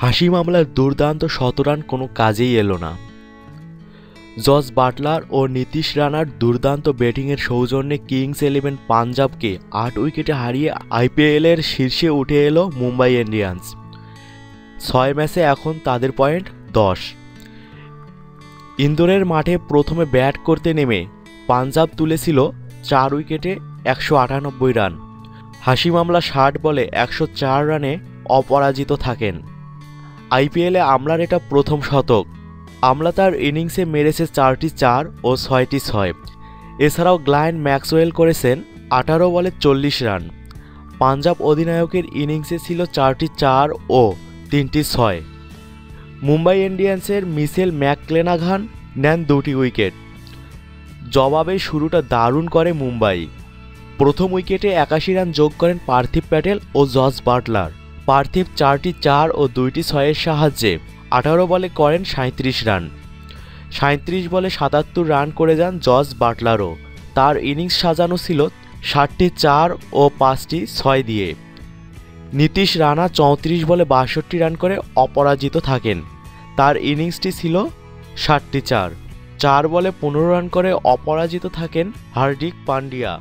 হাসি মামলার দুর্দান্ত শতরান কোনো কাজেই এলো না। জস বাটলার ও নীতিশ রানার দুর্দান্ত ব্যাটিংয়ের সৌজন্যে কিংস ইলেভেন পাঞ্জাবকে আট উইকেটে হারিয়ে আইপিএলের শীর্ষে উঠে এলো মুম্বাই ইন্ডিয়ান্স। ছয় ম্যাচে এখন তাদের পয়েন্ট দশ। ইন্দোরের মাঠে প্রথমে ব্যাট করতে নেমে পাঞ্জাব তুলেছিল চার উইকেটে একশো আটানব্বই রান। হাসি মামলা ষাট বলে একশো চার রানে অপরাজিত থাকেন। আইপিএলে আমলার এটা প্রথম শতক। আমলা তার ইনিংসে মেরেছে চারটি চার ও ছয়টি ছয়। এছাড়াও গ্লায়েন ম্যাক্সওয়েল করেছেন আঠারো বলে চল্লিশ রান। পাঞ্জাব অধিনায়কের ইনিংসে ছিল চারটি চার ও তিনটি ছয়। মুম্বাই ইন্ডিয়ান্সের মিসেল ম্যাকক্লেনাঘান নেন দুটি উইকেট। জবাবে শুরুটা দারুণ করে মুম্বাই। প্রথম উইকেটে একাশি রান যোগ করেন পার্থিব প্যাটেল ও জস বাটলার। পার্থিব চারটি চার ও দুইটি ছয়ের সাহায্যে আঠারো বলে করেন সাঁত্রিশ রান। সাঁত্রিশ বলে সাতাত্তর রান করে যান জস বাটলারও। তার ইনিংস সাজানো ছিল ষাটটি চার ও পাঁচটি ছয় দিয়ে। নীতিশ রানা চৌত্রিশ বলে বাষট্টি রান করে অপরাজিত থাকেন। তার ইনিংসটি ছিল ষাটটি চার। চার বলে পনেরো রান করে অপরাজিত থাকেন হার্দিক পান্ডিয়া।